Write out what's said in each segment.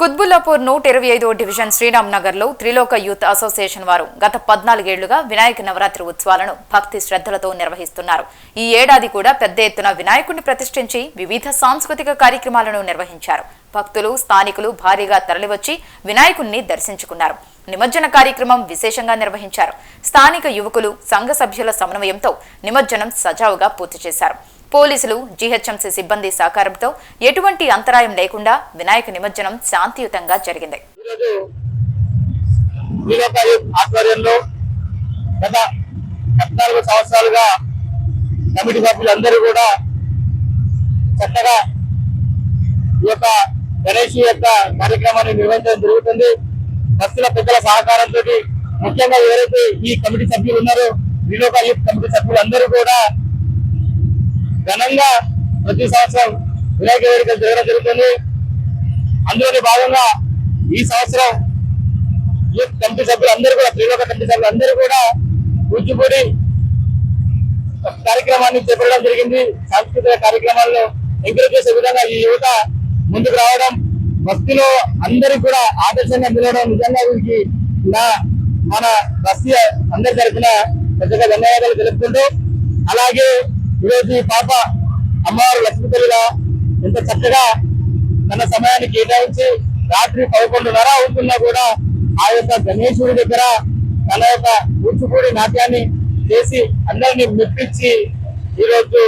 కుత్బుల్లాపూర్ నూట ఇరవై ఐదో డివిజన్ శ్రీరామ్ నగర్లో త్రిలోక యూత్ అసోసియేషన్ వారు గత పద్నాలుగేళ్ళుగా వినాయక నవరాత్రి ఉత్సవాలను భక్తి శ్రద్ధలతో నిర్వహిస్తున్నారు. ఈ ఏడాది కూడా పెద్ద ఎత్తున వినాయకుడిని ప్రతిష్ఠించి వివిధ సాంస్కృతిక కార్యక్రమాలను నిర్వహించారు. భక్తులు స్థానికులు భారీగా తరలివచ్చి వినాయకుణ్ణి దర్శించుకున్నారు. నిమజ్జన కార్యక్రమం విశేషంగా నిర్వహించారు. స్థానిక యువకులు సంఘ సభ్యుల సమన్వయంతో నిమజ్జనం సజావుగా పూర్తి చేశారు. పోలీసులు జీహెచ్ఎంసీ సిబ్బంది సహకారంతో ఎటువంటి అంతరాయం లేకుండా వినాయక నిమజ్జనం శాంతియుతంగా జరిగింది. ఈరోజు ఆధ్వర్యంలో గత పద్నాలుగు సంవత్సరాలుగా కమిటీ సభ్యులందరూ కూడా చక్కగా ఈ యొక్క గణేష్ యొక్క కార్యక్రమాన్ని నిర్వహించడం జరుగుతుంది. బస్సుల పెద్దల సహకారంతో ముఖ్యంగా ఎవరైతే ఈ కమిటీ సభ్యులు ఉన్నారో వినోకా యూత్ కమిటీ సభ్యులందరూ కూడా ఘనంగా ప్రతి సంవత్సరం వినాయక వేడుకలు జరగడం జరుగుతుంది. అందులోని భాగంగా ఈ సంవత్సరం యూత్ కమిటీ సభ్యులు అందరూ కూడా త్రిలోక కమిటీ సభ్యులు అందరూ కూడా కూచిపూడి కార్యక్రమాన్ని చేపట్టడం జరిగింది. సాంస్కృతిక కార్యక్రమాల్లో ఎంకరేజ్ చేసే విధంగా ఈ యువత ముందుకు రావడం భక్తిలో అందరికి కూడా ఆదర్శంగా నిలవడం నిజంగా వీరికి నా మన బస్తీ అందరి తరఫున పెద్దగా ధన్యవాదాలు తెలుపుకుంటూ అలాగే ఈరోజు ఈ పాప అమ్మవారు లక్ష్మీతల్లిగా ఎంత చక్కగా తన సమయాన్ని కేటాయించి రాత్రి పదకొండున్నర అవుతున్నా కూడా ఆ యొక్క గణేశుడి దగ్గర తన యొక్క కూచిపూడి నాట్యాన్ని చేసి అందరిని మెప్పించి ఈరోజు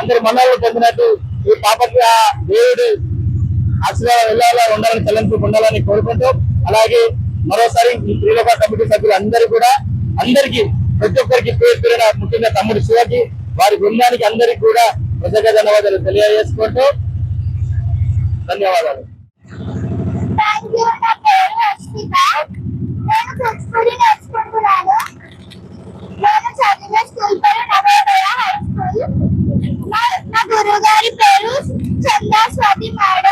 అందరి మన్నలు పొందినట్టు ఈ పాపకి ఆ దేవుడి ఆశీర్వాదం వెళ్ళాలా ఉండాలని తలంపు పొందాలని కోరుకుంటూ అలాగే మరోసారి ఈ శ్రీలోక కమిటీ సభ్యులు అందరూ కూడా అందరికీ ప్రతి ఒక్కరికి పేరు పేరున ముఖ్యంగా తమ్ముడు శివకి వారి బృందానికి అందరికీ కూడా ప్రత్యేక ధన్యవాదాలు తెలియజేసుకుంటూ ధన్యవాదాలు. నా పేరు పేరు నా గురువు గారి పేరు చందా స్వాతి మేడం.